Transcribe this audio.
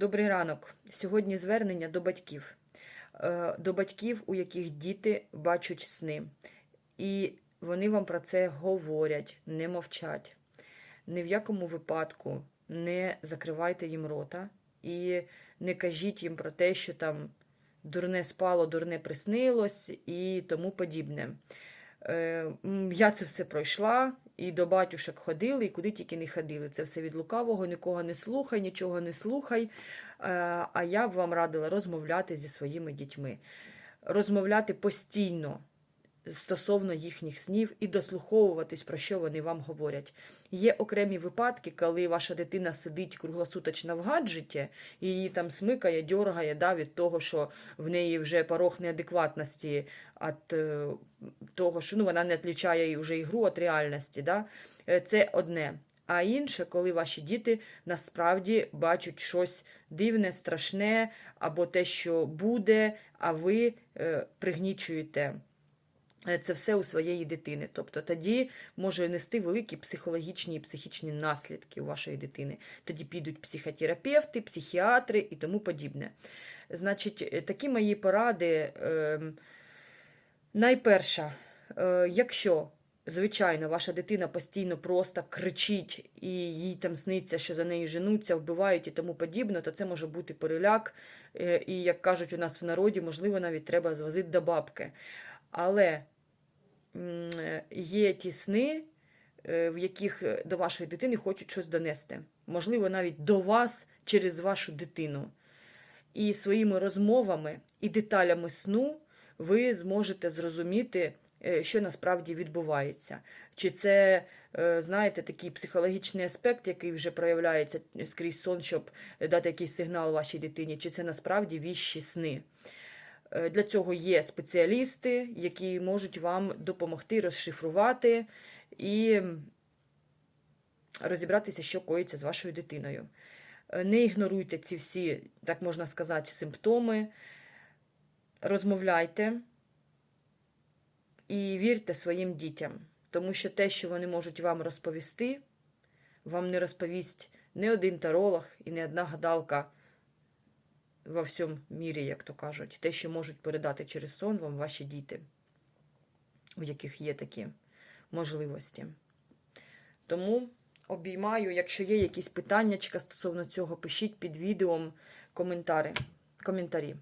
Добрий ранок. Сьогодні звернення до батьків. Е, До батьків, у яких діти бачать сни. І вони вам про це говорять, не мовчать. Ні в якому випадку не закривайте їм рота і не кажіть їм про те, що там дурне спало, дурне приснилось і тому подібне. Е, Я це все пройшла, і до батюшок ходили, і куди тільки не ходили. Це все від лукавого, нікого не слухай, нічого не слухай. Е, А я б вам радила розмовляти зі своїми дітьми, розмовляти постійно стосовно їхніх снів і дослуховуватись, про що вони вам говорять. Є окремі випадки, коли ваша дитина сидить круглосуточно в гаджеті, і її там смикає, дьоргає да, від того, що в неї вже порог неадекватності від е, того, що ну, вона не відлічає вже ігру від реальності. Да? Е, Це одне. А інше, коли ваші діти насправді бачать щось дивне, страшне, або те, що буде, а ви е, пригнічуєте це все у своєї дитини. Тобто тоді може нести великі психологічні і психічні наслідки у вашої дитини. Тоді підуть психотерапевти, психіатри і тому подібне. Значить, е, такі мої поради. Е, найперша, е, якщо Звичайно, ваша дитина постійно просто кричить, і їй там сниться, що за нею женуться, вбивають і тому подібне, то це може бути переляк. е, І, як кажуть у нас в народі, можливо, навіть треба звозити до бабки. Але є ті сни, е, в яких е, до вашої дитини хочуть щось донести. Можливо, навіть до вас через вашу дитину. І своїми розмовами і деталями сну ви зможете зрозуміти, е, що насправді відбувається. Чи це, знаєте, такий психологічний аспект, який вже проявляється скрізь сон, щоб дати якийсь сигнал вашій дитині, чи це насправді віщі сни. Е, Для цього є спеціалісти, які можуть вам допомогти розшифрувати і розібратися, що коїться з вашою дитиною. Е, Не ігноруйте ці всі, так можна сказати, симптоми. Розмовляйте і вірте своїм дітям, тому що те, що вони можуть вам розповісти, вам не розповість не один таролог і не одна гадалка во всьому мірі, як то кажуть. Те, що можуть передати через сон вам ваші діти, у яких є такі можливості. Тому обіймаю, якщо є якісь питання стосовно цього, пишіть під відео коментарі. коментарі.